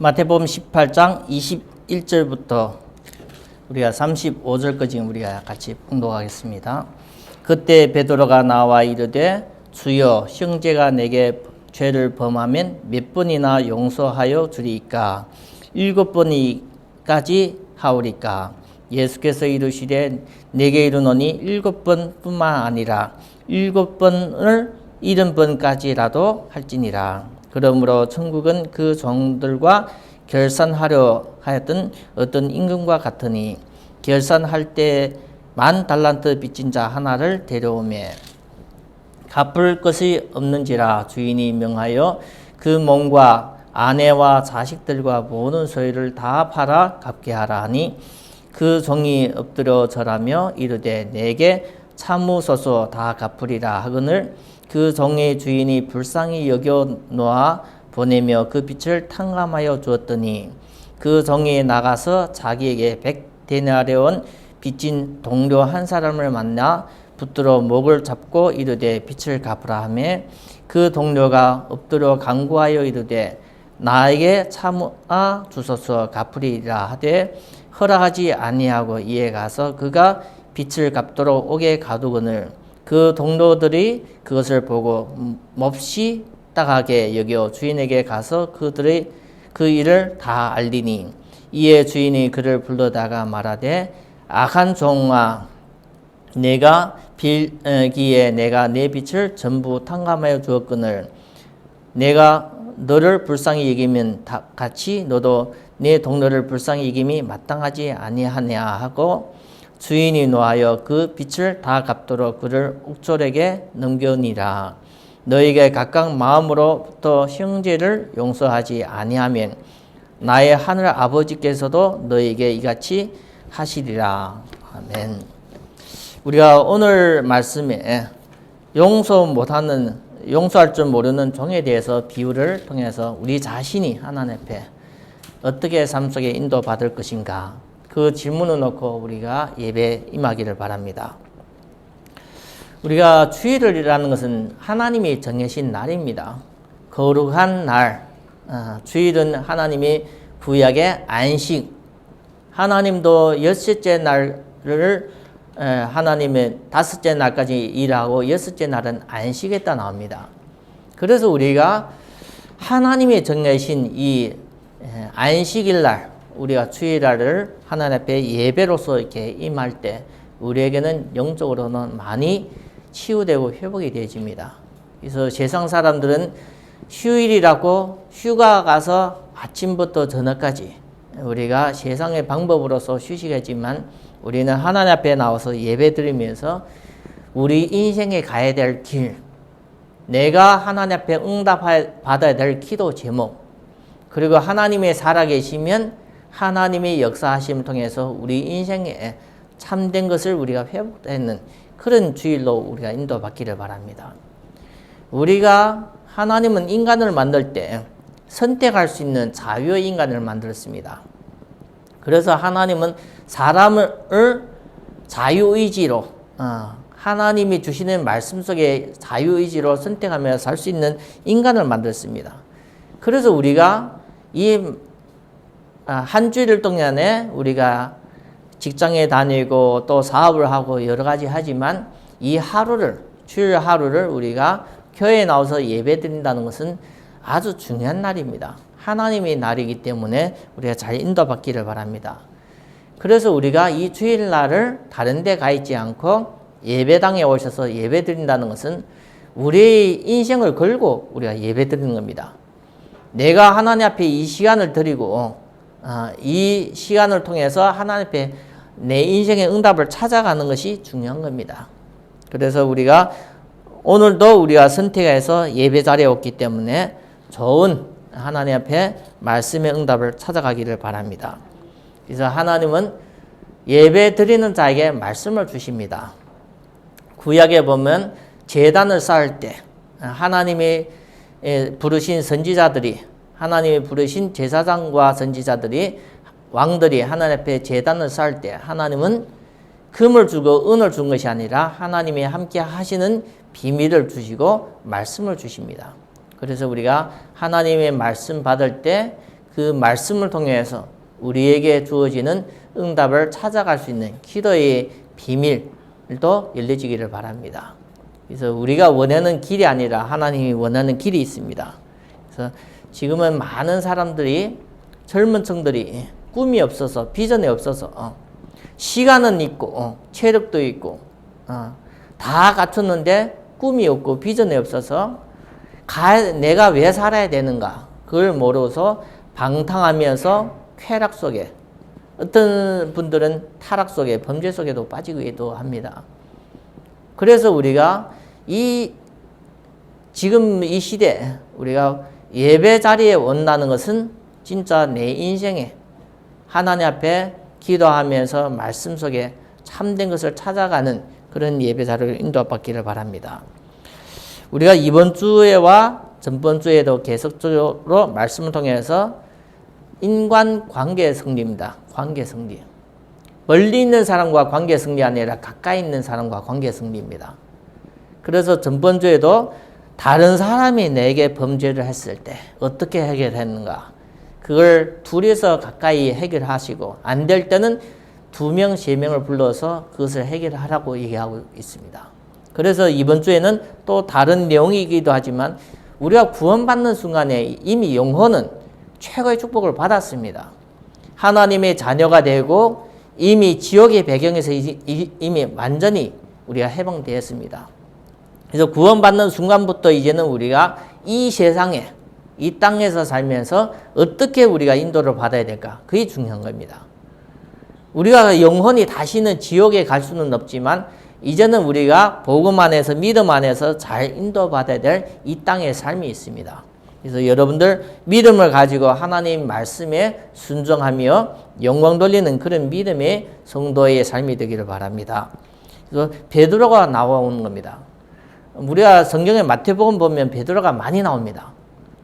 마태복음 18장 21절부터 우리가 35절까지 우리가 같이 봉독하겠습니다. 그때 베드로가 나와 이르되 주여 형제가 내게 죄를 범하면 몇 번이나 용서하여 주리이까? 일곱 번이까지 하오리까? 예수께서 이르시되 내게 이르노니 일곱 번뿐만 아니라 일곱 번을 일흔 번까지라도 할지니라 그러므로 천국은 그 종들과 결산하려 하였던 어떤 임금과 같으니 결산할 때 만 달란트 빚진 자 하나를 데려오매 갚을 것이 없는지라 주인이 명하여 그 몸과 아내와 자식들과 모든 소유를 다 팔아 갚게 하라 하니 그 종이 엎드려 절하며 이르되 내게 참으소서 다 갚으리라 하거늘 그 종의 주인이 불쌍히 여겨 놓아 보내며 그 빚을 탕감하여 주었더니 그 종이 나가서 자기에게 백 데나리온 빚진 동료 한 사람을 만나 붙들어 목을 잡고 이르되 빚을 갚으라 하매 그 동료가 엎드려 간구하여 이르되 나에게 참아 주소서 갚으리라 하되 허락하지 아니하고 이에 가서 그가 빚을 갚도록 옥에 가두거늘 그 동료들이 그것을 보고 몹시 딱하게 여겨 주인에게 가서 그들의 그 일을 다 알리니 이에 주인이 그를 불러다가 말하되 악한 종아 내가 빌기에 내가 내 빚을 전부 탕감하여 주었거늘. 내가 너를 불쌍히 여기면 다 같이 너도 내 동료를 불쌍히 여김이 마땅하지 아니하냐 하고 주인이 노하여 그 빚을 다 갚도록 그를 옥졸에게 넘겨니라. 너에게 각각 마음으로부터 형제를 용서하지 아니하면 나의 하늘 아버지께서도 너에게 이같이 하시리라. 아멘. 우리가 오늘 말씀에 용서 못하는 용서할 줄 모르는 종에 대해서 비유를 통해서 우리 자신이 하나님 앞에 어떻게 삶 속에 인도받을 것인가 그 질문을 놓고 우리가 예배 임하기를 바랍니다. 우리가 주일이라는 것은 하나님이 정해신 날입니다. 거룩한 날, 어, 주일은 하나님이 구약의 안식, 하나님도 여섯째 날을 하나님의 다섯째 날까지 일하고 여섯째 날은 안식했다 나옵니다. 그래서 우리가 하나님이 정해신 이 안식일 날, 우리가 주일날을 하나님 앞에 예배로서 이렇게 임할 때 우리에게는 영적으로는 많이 치유되고 회복이 되어집니다. 그래서 세상 사람들은 휴일이라고 휴가 가서 아침부터 저녁까지 우리가 세상의 방법으로서 휴식하지만 우리는 하나님 앞에 나와서 예배 드리면서 우리 인생에 가야 될 길, 내가 하나님 앞에 응답받아야 될 기도 제목, 그리고 하나님의 살아계시면 하나님의 역사하심을 통해서 우리 인생에 참된 것을 우리가 회복하는 그런 주일로 우리가 인도받기를 바랍니다. 우리가 하나님은 인간을 만들 때 선택할 수 있는 자유의 인간을 만들었습니다. 그래서 하나님은 사람을 자유의지로 어, 하나님이 주시는 말씀 속에 자유의지로 선택하며 살 수 있는 인간을 만들었습니다. 그래서 우리가 이 한 아, 주일 동안에 우리가 직장에 다니고 또 사업을 하고 여러 가지 하지만 이 하루를 주일 하루를 우리가 교회에 나와서 예배 드린다는 것은 아주 중요한 날입니다. 하나님의 날이기 때문에 우리가 잘 인도받기를 바랍니다. 그래서 우리가 이 주일날을 다른 데 가 있지 않고 예배당에 오셔서 예배 드린다는 것은 우리의 인생을 걸고 우리가 예배 드리는 겁니다. 내가 하나님 앞에 이 시간을 드리고 어, 이 시간을 통해서 하나님 앞에 내 인생의 응답을 찾아가는 것이 중요한 겁니다. 그래서 우리가 오늘도 우리가 선택해서 예배 자리에 왔기 때문에 좋은 하나님 앞에 말씀의 응답을 찾아가기를 바랍니다. 그래서 하나님은 예배 드리는 자에게 말씀을 주십니다. 구약에 보면 재단을 쌓을 때 하나님이 부르신 선지자들이 하나님이 부르신 제사장과 선지자들이 왕들이 하나님 앞에 재단을 쌓을 때 하나님은 금을 주고 은을 준 것이 아니라 하나님이 함께 하시는 비밀을 주시고 말씀을 주십니다. 그래서 우리가 하나님의 말씀 받을 때 그 말씀을 통해서 우리에게 주어지는 응답을 찾아갈 수 있는 기도의 비밀도 열려지기를 바랍니다. 그래서 우리가 원하는 길이 아니라 하나님이 원하는 길이 있습니다. 그래서 지금은 많은 사람들이 젊은 층들이 꿈이 없어서 비전이 없어서 어, 시간은 있고 어, 체력도 있고 어, 다 갖췄는데 꿈이 없고 비전이 없어서 가, 내가 왜 살아야 되는가 그걸 모르고서 방탕하면서 쾌락 속에 어떤 분들은 타락 속에 범죄 속에도 빠지기도 합니다. 그래서 우리가 이 지금 이 시대 우리가 예배 자리에 온다는 것은 진짜 내 인생에 하나님 앞에 기도하면서 말씀 속에 참된 것을 찾아가는 그런 예배 자리를 인도받기를 바랍니다. 우리가 이번 주에와 전번 주에도 계속적으로 말씀을 통해서 인간 관계 승리입니다. 관계 승리. 멀리 있는 사람과 관계 승리 아니라 가까이 있는 사람과 관계 승리입니다. 그래서 전번 주에도 다른 사람이 내게 범죄를 했을 때 어떻게 해결했는가? 그걸 둘이서 가까이 해결하시고 안 될 때는 두 명, 세 명을 불러서 그것을 해결하라고 얘기하고 있습니다. 그래서 이번 주에는 또 다른 내용이기도 하지만 우리가 구원받는 순간에 이미 영혼은 최고의 축복을 받았습니다. 하나님의 자녀가 되고 이미 지옥의 배경에서 이미 완전히 우리가 해방되었습니다. 그래서 구원받는 순간부터 이제는 우리가 이 세상에 이 땅에서 살면서 어떻게 우리가 인도를 받아야 될까? 그게 중요한 겁니다. 우리가 영혼이 다시는 지옥에 갈 수는 없지만 이제는 우리가 복음 안에서 믿음 안에서 잘 인도받아야 될 이 땅의 삶이 있습니다. 그래서 여러분들 믿음을 가지고 하나님 말씀에 순종하며 영광 돌리는 그런 믿음의 성도의 삶이 되기를 바랍니다. 그래서 베드로가 나오는 겁니다. 우리가 성경의 마태복음 보면 베드로가 많이 나옵니다.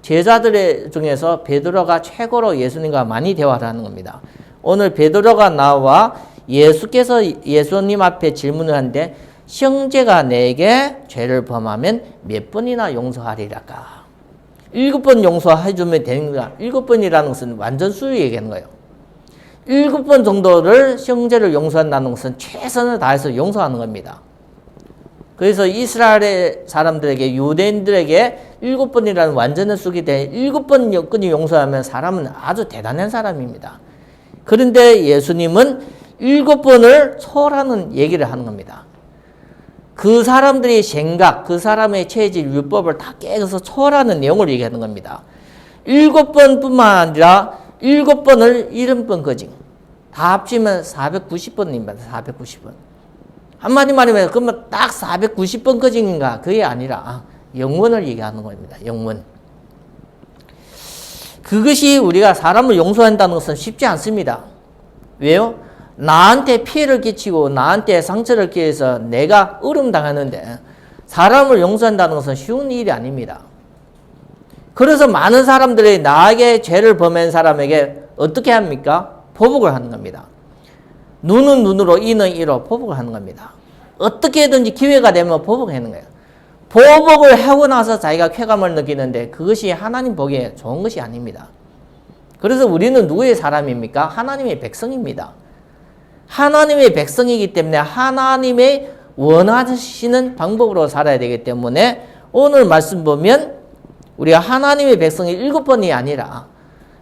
제자들 중에서 베드로가 최고로 예수님과 많이 대화를 하는 겁니다. 오늘 베드로가 나와 예수께서 예수님 앞에 질문을 하는데 형제가 내게 죄를 범하면 몇 번이나 용서하리라까? 일곱 번 용서해주면 되는 거야. 일곱 번이라는 것은 완전 수를 얘기하는 거예요. 일곱 번 정도를 형제를 용서한다는 것은 최선을 다해서 용서하는 겁니다. 그래서 이스라엘의 사람들에게 유대인들에게 일곱 번이라는 완전한 수기 때 일곱 번 끊이 용서하면 사람은 아주 대단한 사람입니다. 그런데 예수님은 일곱 번을 초라는 얘기를 하는 겁니다. 그 사람들의 생각, 그 사람의 체질, 율법을 다 깨서 초라는 내용을 얘기하는 겁니다. 일곱 번뿐만 아니라 일곱 번을 일흔 번 거징. 다 합치면 490번입니다. 490번. 한마디 말하면 그러면 딱 490번 거징인가? 그게 아니라 영원을 얘기하는 겁니다. 영원. 그것이 우리가 사람을 용서한다는 것은 쉽지 않습니다. 왜요? 나한테 피해를 끼치고 나한테 상처를 끼해서 내가 으름 당하는데 사람을 용서한다는 것은 쉬운 일이 아닙니다. 그래서 많은 사람들이 나에게 죄를 범한 사람에게 어떻게 합니까? 보복을 하는 겁니다. 눈은 눈으로 이는 이로 보복을 하는 겁니다. 어떻게든지 기회가 되면 보복하는 거예요. 보복을 하고 나서 자기가 쾌감을 느끼는데 그것이 하나님 보기에 좋은 것이 아닙니다. 그래서 우리는 누구의 사람입니까? 하나님의 백성입니다. 하나님의 백성이기 때문에 하나님의 원하시는 방법으로 살아야 되기 때문에 오늘 말씀 보면 우리가 하나님의 백성이 일곱 번이 아니라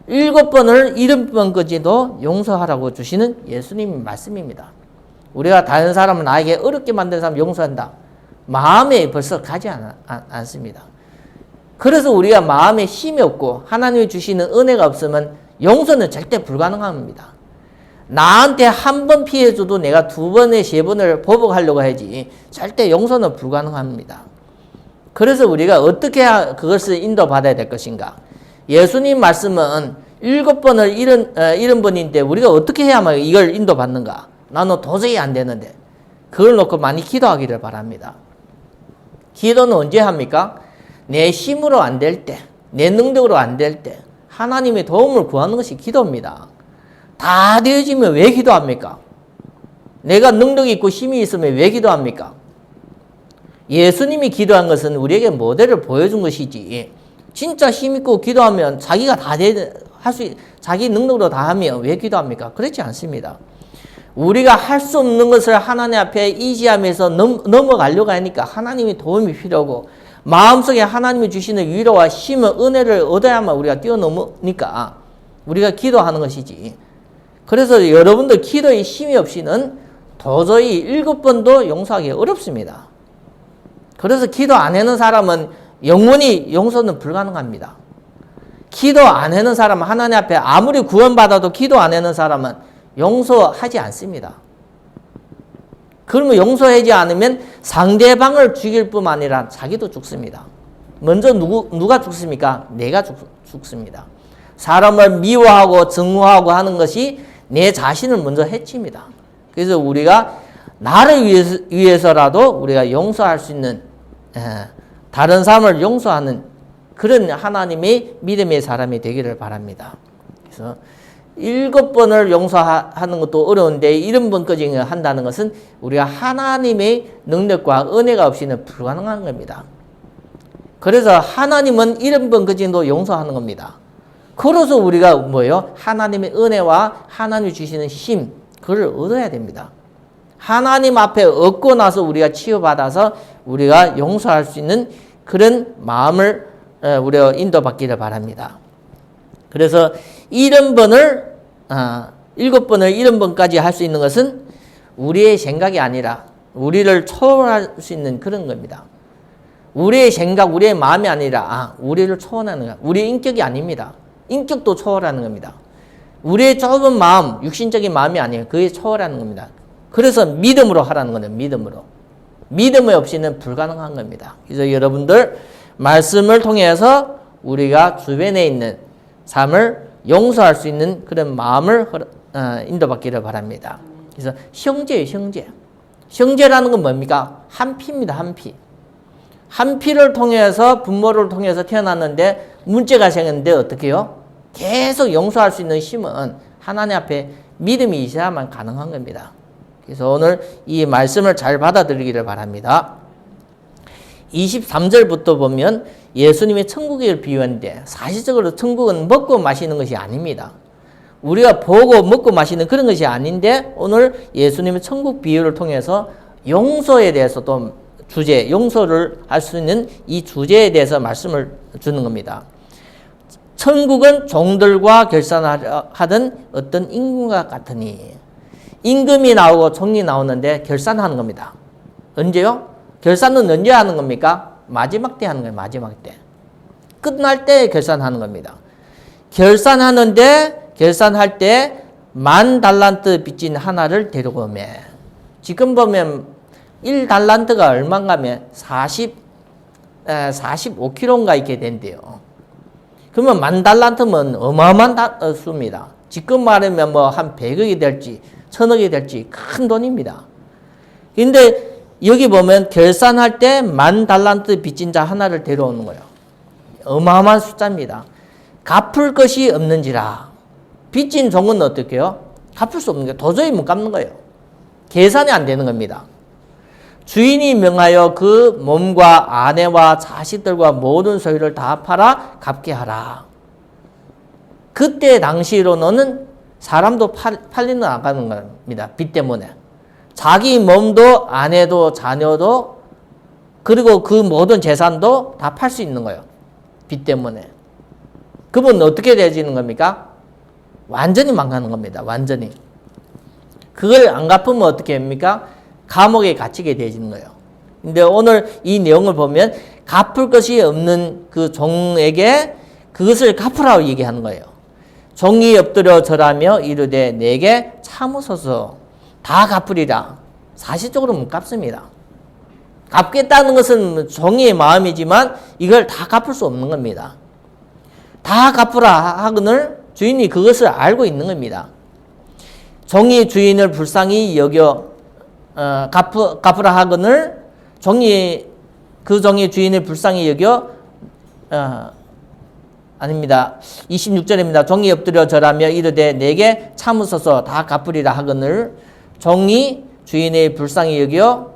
일곱 번을 일흔 번까지도 용서하라고 주시는 예수님 말씀입니다. 우리가 다른 사람을 나에게 어렵게 만든 사람 용서한다. 마음에 벌써 가지 않, 않 습니다. 그래서 우리가 마음에 힘이 없고 하나님이 주시는 은혜가 없으면 용서는 절대 불가능합니다. 나한테 한 번 피해줘도 내가 두 번에 세 번을 보복하려고 하지 절대 용서는 불가능합니다. 그래서 우리가 어떻게 그것을 인도받아야 될 것인가? 예수님 말씀은 일곱 번을 어, 잃은 번인데 우리가 어떻게 해야만 이걸 인도받는가? 나는 도저히 안 되는데. 그걸 놓고 많이 기도하기를 바랍니다. 기도는 언제 합니까? 내 힘으로 안 될 때, 내 능력으로 안 될 때, 하나님의 도움을 구하는 것이 기도입니다. 다 되어지면 왜 기도합니까? 내가 능력이 있고 힘이 있으면 왜 기도합니까? 예수님이 기도한 것은 우리에게 모델을 보여준 것이지. 진짜 힘있고 기도하면 자기가 다 되, 할수 자기 능력으로 다 하면 왜 기도합니까? 그렇지 않습니다. 우리가 할 수 없는 것을 하나님 앞에 의지하면서 넘, 넘어가려고 하니까 하나님이 도움이 필요하고 마음속에 하나님이 주시는 위로와 힘을 은혜를 얻어야만 우리가 뛰어넘으니까 우리가 기도하는 것이지. 그래서 여러분들 기도의 힘이 없이는 도저히 일곱 번도 용서하기 어렵습니다. 그래서 기도 안 하는 사람은 영원히 용서는 불가능합니다. 기도 안 하는 사람은 하나님 앞에 아무리 구원받아도 기도 안 하는 사람은 용서하지 않습니다. 그러면 용서하지 않으면 상대방을 죽일 뿐만 아니라 자기도 죽습니다. 먼저 누구, 누가 죽습니까? 내가 죽, 죽습니다. 사람을 미워하고 증오하고 하는 것이 내 자신을 먼저 해칩니다. 그래서 우리가 나를 위해서, 위해서 라도 우리가 용서할 수 있는 에, 다른 사람을 용서하는 그런 하나님의 믿음의 사람이 되기를 바랍니다. 그래서 일곱 번을 용서하는 것도 어려운데 일흔 번까지 한다는 것은 우리가 하나님의 능력과 은혜가 없이는 불가능한 겁니다. 그래서 하나님은 일흔 번까지도 용서하는 겁니다. 그래서 우리가 뭐예요? 하나님의 은혜와 하나님이 주시는 힘, 그걸 얻어야 됩니다. 하나님 앞에 얻고 나서 우리가 치유받아서 우리가 용서할 수 있는 그런 마음을 우리가 인도받기를 바랍니다. 그래서 일흔 번을 아, 일곱 번을 일흔 번까지 할 수 있는 것은 우리의 생각이 아니라 우리를 초월할 수 있는 그런 겁니다. 우리의 생각, 우리의 마음이 아니라 아, 우리를 초월하는 것. 우리의 인격이 아닙니다. 인격도 초월하는 겁니다. 우리의 좁은 마음, 육신적인 마음이 아니에요. 그게 초월하는 겁니다. 그래서 믿음으로 하라는 거는 믿음으로. 믿음 없이는 불가능한 겁니다. 그래서 여러분들 말씀을 통해서 우리가 주변에 있는 삶을 용서할 수 있는 그런 마음을 어, 인도받기를 바랍니다. 그래서 형제예요, 형제. 형제라는 건 뭡니까? 한 피입니다, 한 피. 한 피를 통해서 부모를 통해서 태어났는데 문제가 생겼는데 어떻게 요 계속 용서할 수 있는 힘은 하나님 앞에 믿음이 있어야만 가능한 겁니다. 그래서 오늘 이 말씀을 잘 받아들이기를 바랍니다. 23절부터 보면 예수님의 천국을 비유하는데 사실적으로 천국은 먹고 마시는 것이 아닙니다. 우리가 보고 먹고 마시는 그런 것이 아닌데 오늘 예수님의 천국 비유를 통해서 용서에 대해서 또 주제, 용서를 할 수 있는 이 주제에 대해서 말씀을 주는 겁니다. 천국은 종들과 결산하던 어떤 임금과 같으니 임금이 나오고 종이 나오는데 결산하는 겁니다. 언제요? 결산은 언제 하는 겁니까? 마지막 때 하는 거예요. 마지막 때. 끝날 때 결산하는 겁니다. 결산하는데 결산할 때 만 달란트 빚진 하나를 데리고 오면 지금 보면 1달란트가 얼마인가면 40 45kg인가 이렇게 된대요. 그러면 만 달란트면 어마어마한 다, 어, 수입니다. 지금 말하면 뭐 한 100억이 될지 천억이 될지 큰 돈입니다. 근데 여기 보면 결산할 때 만 달란트 빚진 자 하나를 데려오는 거예요. 어마어마한 숫자입니다. 갚을 것이 없는지라. 빚진 종은 어떻게 요 갚을 수 없는 게 도저히 못 갚는 거예요. 계산이 안 되는 겁니다. 주인이 명하여 그 몸과 아내와 자식들과 모든 소유를 다 팔아 갚게 하라. 그때 당시로 너는 사람도 팔, 팔리는 나가는 겁니다. 빚 때문에. 자기 몸도 아내도 자녀도 그리고 그 모든 재산도 다 팔 수 있는 거예요. 빚 때문에. 그분 어떻게 되지는 겁니까? 완전히 망하는 겁니다. 완전히. 그걸 안 갚으면 어떻게 합니까? 감옥에 갇히게 되지는 거예요. 근데 오늘 이 내용을 보면 갚을 것이 없는 그 종에게 그것을 갚으라고 얘기하는 거예요. 종이 엎드려 절하며 이르되 내게 참으소서 다 갚으리라. 사실적으로 못 갚습니다. 갚겠다는 것은 종이의 마음이지만 이걸 다 갚을 수 없는 겁니다. 다 갚으라 하거늘 주인이 그것을 알고 있는 겁니다. 종이 주인을 불쌍히 여겨 어, 갚으, 갚으라 하거늘 종이 그 종이 주인을 불쌍히 여겨 어, 아닙니다. 26절입니다. 종이 엎드려 절하며 이르되 내게 참으소서 다 갚으리라 하거늘 종이 주인의 불쌍히 여겨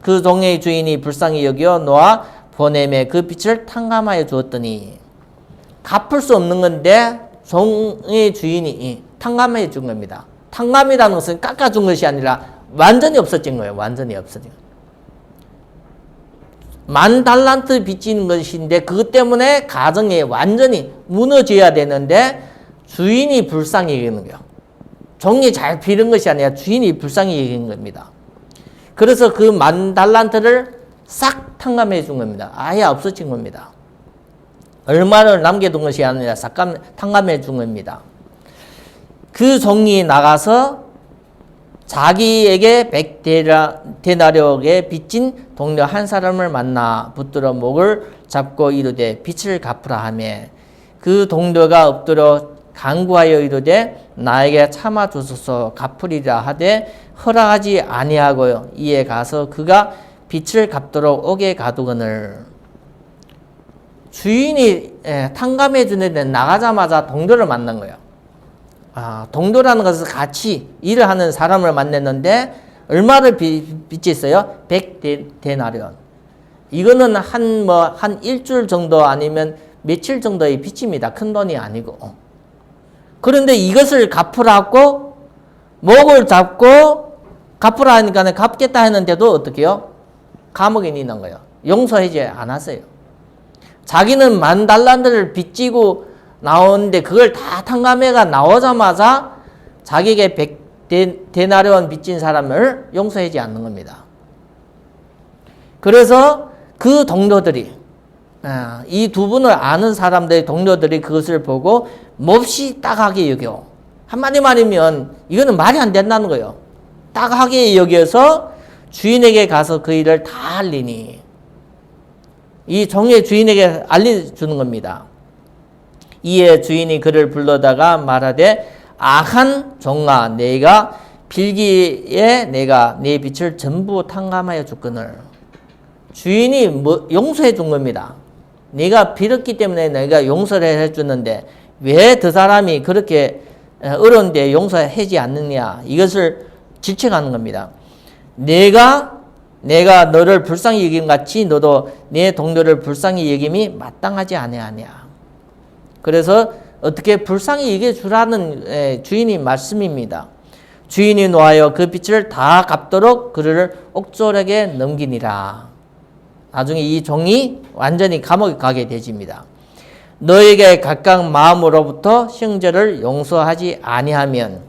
그 종의 주인이 불쌍히 여겨 놓아 보냄에 그 빛을 탕감하여 주었더니 갚을 수 없는 건데 종의 주인이 탕감해 준 겁니다. 탕감이라는 것은 깎아준 것이 아니라 완전히 없어진 거예요. 완전히 없어진 거예요. 만 달란트 빚진 것인데 그것 때문에 가정이 완전히 무너져야 되는데 주인이 불쌍히 여기는 거예요. 종이 잘 비는 것이 아니라 주인이 불쌍히 여기는 겁니다. 그래서 그 만 달란트를 싹 탕감해 준 겁니다. 아예 없어진 겁니다. 얼마를 남겨둔 것이 아니라 삭감, 탕감해 준 겁니다. 그 종이 나가서 자기에게 백데나리옥에 빚진 동료 한 사람을 만나 붙들어 목을 잡고 이르되 빚을 갚으라 하며 그 동료가 엎드려 간구하여 이르되 나에게 참아 주소서 갚으리라 하되 허락하지 아니하고요 이에 가서 그가 빚을 갚도록 옥에 가두거늘 주인이 예, 탕감해 주는데 나가자마자 동료를 만난 거예요. 아, 동료라는 것은 같이 일을 하는 사람을 만났는데 얼마를 빚, 빚졌어요? 100데나리온. 이거는 한뭐 한 일주일 정도 아니면 며칠 정도의 빚입니다. 큰 돈이 아니고. 그런데 이것을 갚으라고 목을 잡고 갚으라 하니까 갚겠다 했는데도 어떻게요? 감옥에 있는 거예요. 용서하지 않았어요. 자기는 만 달란트를 빚지고 나오는데 그걸 다 탕감해가 나오자마자 자기에게 백 데나리온 빚진 사람을 용서하지 않는 겁니다. 그래서 그 동료들이 아, 이 두 분을 아는 사람들의 동료들이 그것을 보고 몹시 따가게 여겨 한마디 말이면 이거는 말이 안 된다는 거예요. 따가게 여겨서 주인에게 가서 그 일을 다 알리니 이 종의 주인에게 알려주는 겁니다. 이에 주인이 그를 불러다가 말하되 악한 종아 내가 빌기에 내가 내 빛을 전부 탕감하여 줬거늘 주인이 뭐 용서해 준 겁니다. 네가 빌었기 때문에 내가 용서를 해 줬는데 왜 그 사람이 그렇게 어려운데 용서하지 않느냐 이것을 질책하는 겁니다. 내가 내가 너를 불쌍히 여김 같이 너도 내 동료를 불쌍히 여김이 마땅하지 아니하냐. 그래서 어떻게 불쌍히 여겨 주라는 주인이 말씀입니다. 주인이 놓아여 그 빛을 다 갚도록 그를 옥졸에게 넘기니라. 나중에 이 종이 완전히 감옥에 가게 되집니다. 너에게 각각 마음으로부터 형제를 용서하지 아니하면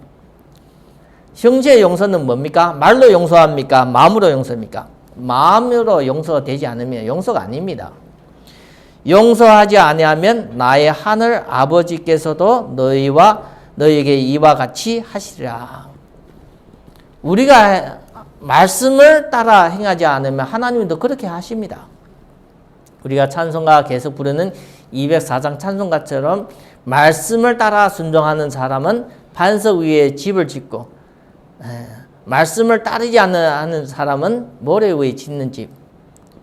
형제의 용서는 뭡니까? 말로 용서합니까? 마음으로 용서합니까? 마음으로 용서되지 않으면 용서가 아닙니다. 용서하지 아니하면 나의 하늘 아버지께서도 너희와 너희에게 이와 같이 하시리라. 우리가 말씀을 따라 행하지 않으면 하나님도 그렇게 하십니다. 우리가 찬송가 계속 부르는 204장 찬송가처럼 말씀을 따라 순종하는 사람은 반석 위에 집을 짓고 말씀을 따르지 않는 사람은 모래 위에 짓는 집.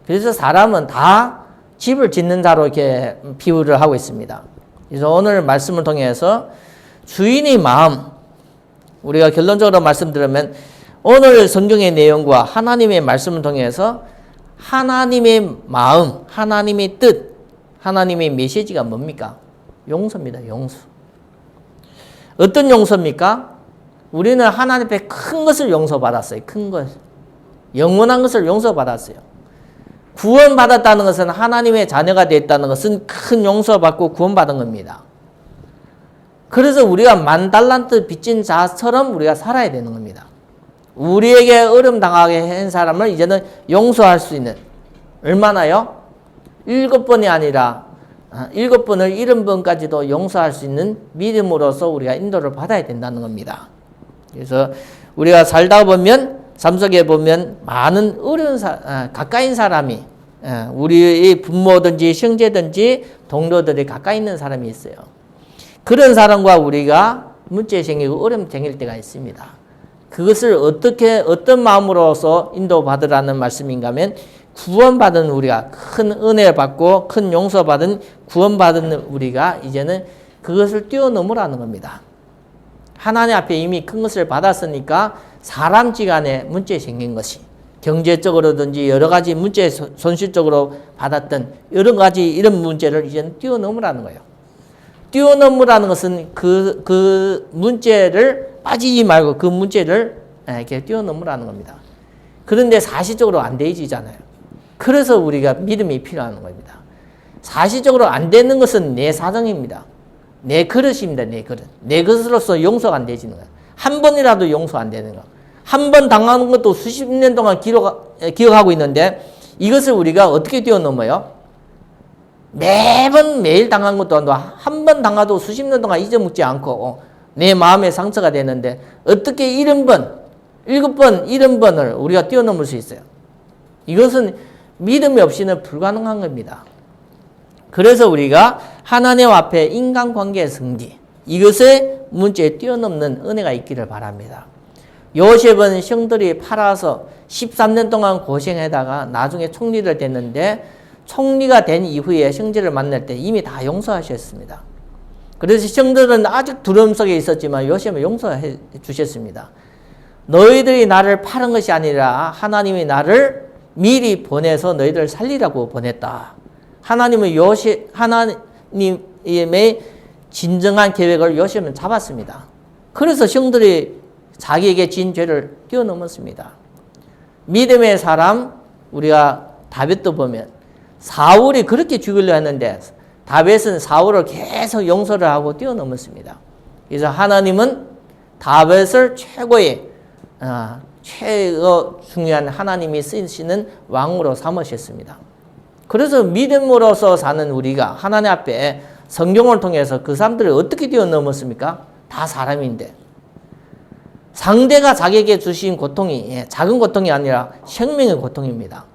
그래서 사람은 다 집을 짓는 자로 이렇게 비유를 하고 있습니다. 그래서 오늘 말씀을 통해서 주인의 마음, 우리가 결론적으로 말씀드리면 오늘 성경의 내용과 하나님의 말씀을 통해서 하나님의 마음, 하나님의 뜻, 하나님의 메시지가 뭡니까? 용서입니다. 용서. 어떤 용서입니까? 우리는 하나님 앞에 큰 것을 용서받았어요. 큰 것. 영원한 것을 용서받았어요. 구원받았다는 것은 하나님의 자녀가 됐다는 것은 큰 용서받고 구원받은 겁니다. 그래서 우리가 만 달란트 빚진 자처럼 우리가 살아야 되는 겁니다. 우리에게 어려움 당하게 한 사람을 이제는 용서할 수 있는 얼마나요? 일곱 번이 아니라 아, 일곱 번을 일흔 번까지도 용서할 수 있는 믿음으로서 우리가 인도를 받아야 된다는 겁니다. 그래서 우리가 살다 보면 삶 속에 보면 많은 어려운 사, 아, 가까인 사람이 아, 우리의 부모든지 형제든지 동료들이 가까이 있는 사람이 있어요. 그런 사람과 우리가 문제 생기고 어려움 생길 때가 있습니다. 그것을 어떻게 어떤 마음으로서 인도받으라는 말씀인가 하면 구원받은 우리가 큰 은혜 받고 큰 용서 받은 구원받은 우리가 이제는 그것을 뛰어넘으라는 겁니다. 하나님 앞에 이미 큰 것을 받았으니까 사람 지간에 문제 생긴 것이 경제적으로든지 여러 가지 문제 손실적으로 받았던 여러 가지 이런 문제를 이제는 뛰어넘으라는 거예요. 뛰어넘으라는 것은 그, 그 문제를 빠지지 말고 그 문제를 예, 이렇게 뛰어넘으라는 겁니다. 그런데 사실적으로 안 되지잖아요. 그래서 우리가 믿음이 필요한 겁니다. 사실적으로 안 되는 것은 내 사정입니다. 내 그릇입니다. 내 그릇. 내 것으로서 용서가 안 되지는 거야. 한 번이라도 용서 안 되는 거. 한 번 당하는 것도 수십 년 동안 기록, 기억하고 있는데 이것을 우리가 어떻게 뛰어넘어요? 매번 매일 당한 것도 한 번 당하도 수십 년 동안 잊어먹지 않고 내 마음에 상처가 되는데 어떻게 일흔 번, 일곱 번, 일흔 번을 우리가 뛰어넘을 수 있어요? 이것은 믿음이 없이는 불가능한 겁니다. 그래서 우리가 하나님 앞에 인간관계의 승리, 이것의 문제에 뛰어넘는 은혜가 있기를 바랍니다. 요셉은 형들이 팔아서 13년 동안 고생하다가 나중에 총리를 됐는데 총리가 된 이후에 형제를 만날 때 이미 다 용서하셨습니다. 그래서 형들은 아직 두려움 속에 있었지만 요셉은 용서해 주셨습니다. 너희들이 나를 파는 것이 아니라 하나님이 나를 미리 보내서 너희들을 살리라고 보냈다. 하나님은 요셉 하나님의 진정한 계획을 요셉은 잡았습니다. 그래서 형들이 자기에게 진 죄를 뛰어넘었습니다. 믿음의 사람 우리가 다윗도 보면 사울이 그렇게 죽이려 했는데 다윗은 사울을 계속 용서를 하고 뛰어넘었습니다. 그래서 하나님은 다윗을 최고의 어, 최고 중요한 하나님이 쓰시는 왕으로 삼으셨습니다. 그래서 믿음으로서 사는 우리가 하나님 앞에 성경을 통해서 그 사람들을 어떻게 뛰어넘었습니까? 다 사람인데. 상대가 자기에게 주신 고통이 예, 작은 고통이 아니라 생명의 고통입니다.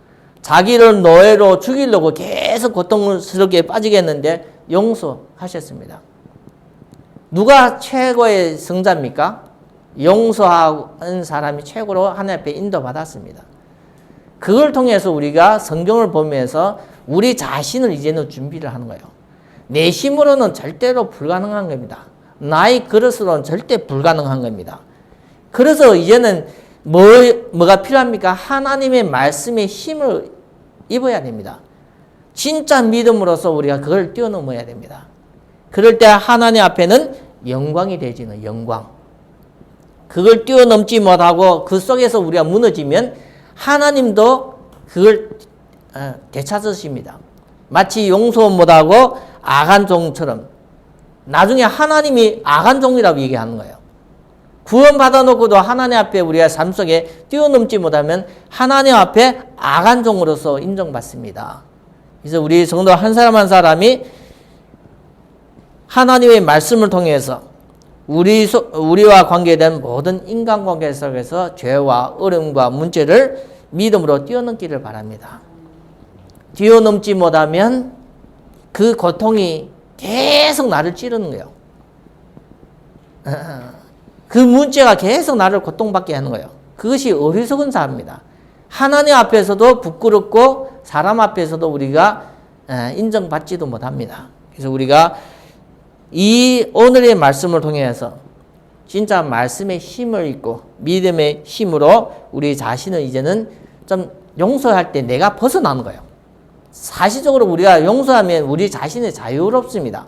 자기를 노예로 죽이려고 계속 고통스럽게 빠지겠는데 용서하셨습니다. 누가 최고의 성자입니까? 용서한 사람이 최고로 하나님 앞에 인도받았습니다. 그걸 통해서 우리가 성경을 보면서 우리 자신을 이제는 준비를 하는 거예요. 내 힘으로는 절대로 불가능한 겁니다. 나의 그릇으로는 절대 불가능한 겁니다. 그래서 이제는 뭐, 뭐가 필요합니까? 하나님의 말씀의 힘을 입어야 됩니다. 진짜 믿음으로서 우리가 그걸 뛰어넘어야 됩니다. 그럴 때 하나님 앞에는 영광이 되지는 영광. 그걸 뛰어넘지 못하고 그 속에서 우리가 무너지면 하나님도 그걸 어, 되찾으십니다. 마치 용서 못하고 아간 종처럼 나중에 하나님이 아간 종이라고 얘기하는 거예요. 구원받아 놓고도 하나님 앞에 우리가 삶 속에 뛰어넘지 못하면 하나님 앞에 아간종으로서 인정받습니다. 그래서 우리 성도 한 사람 한 사람이 하나님의 말씀을 통해서 우리 우리와 관계된 모든 인간 관계 속에서 죄와 어려움과 문제를 믿음으로 뛰어넘기를 바랍니다. 뛰어넘지 못하면 그 고통이 계속 나를 찌르는 거예요. 그 문제가 계속 나를 고통받게 하는 거예요. 그것이 어리석은 사람입니다. 하나님 앞에서도 부끄럽고 사람 앞에서도 우리가 인정받지도 못합니다. 그래서 우리가 이 오늘의 말씀을 통해서 진짜 말씀의 힘을 입고 믿음의 힘으로 우리 자신을 이제는 좀 용서할 때 내가 벗어나는 거예요. 사실적으로 우리가 용서하면 우리 자신이 자유롭습니다.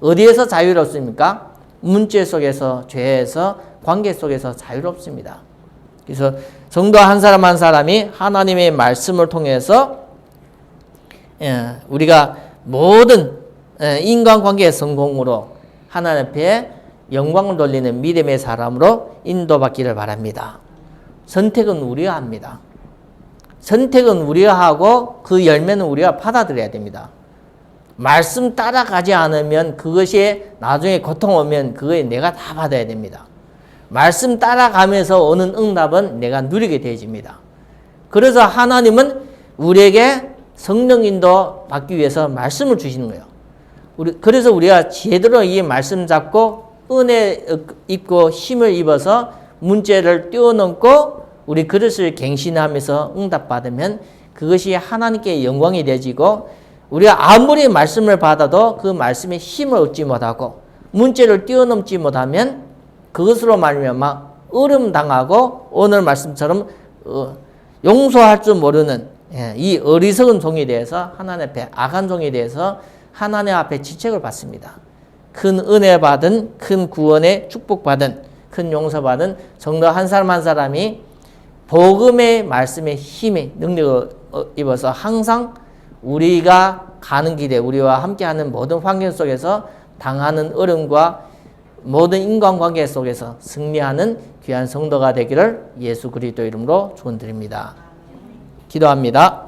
어디에서 자유롭습니까? 문제 속에서, 죄에서, 관계 속에서 자유롭습니다. 그래서 성도 한 사람 한 사람이 하나님의 말씀을 통해서 예, 우리가 모든 예, 인간관계의 성공으로 하나님 앞에 영광을 돌리는 믿음의 사람으로 인도받기를 바랍니다. 선택은 우리가 합니다. 선택은 우리가 하고 그 열매는 우리가 받아들여야 됩니다. 말씀 따라가지 않으면 그것이 나중에 고통 오면 그거에 내가 다 받아야 됩니다. 말씀 따라가면서 오는 응답은 내가 누리게 되집니다. 그래서 하나님은 우리에게 성령 인도 받기 위해서 말씀을 주시는 거예요. 우리, 그래서 우리가 제대로 이 말씀 잡고 은혜 입고 힘을 입어서 문제를 뛰어넘고 우리 그릇을 갱신하면서 응답받으면 그것이 하나님께 영광이 되지고 우리가 아무리 말씀을 받아도 그 말씀에 힘을 얻지 못하고 문제를 뛰어넘지 못하면 그것으로 말미암아 어름 당하고 오늘 말씀처럼 어, 용서할 줄 모르는 예, 이 어리석은 종에 대해서 하나님 앞에 악한 종에 대해서 하나님 앞에 지책을 받습니다. 큰 은혜 받은 큰 구원의 축복 받은 큰 용서 받은 성도 한 사람 한 사람이 복음의 말씀의 힘에 능력을 어, 입어서 항상 우리가 가는 길에 우리와 함께하는 모든 환경 속에서 당하는 어려움과 모든 인간관계 속에서 승리하는 귀한 성도가 되기를 예수 그리스도 이름으로 축원드립니다. 기도합니다.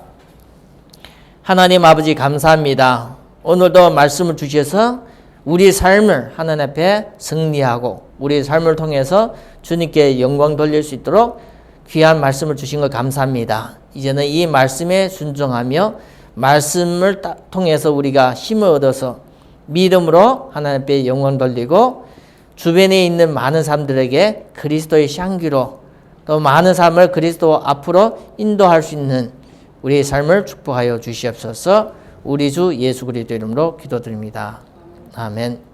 하나님 아버지 감사합니다. 오늘도 말씀을 주셔서 우리 삶을 하나님 앞에 승리하고 우리 삶을 통해서 주님께 영광 돌릴 수 있도록 귀한 말씀을 주신 것 감사합니다. 이제는 이 말씀에 순종하며 말씀을 통해서 우리가 힘을 얻어서 믿음으로 하나님 앞에 영광 돌리고 주변에 있는 많은 사람들에게 그리스도의 향기로 또 많은 삶을 그리스도 앞으로 인도할 수 있는 우리의 삶을 축복하여 주시옵소서. 우리 주 예수 그리스도 이름으로 기도드립니다. 아멘.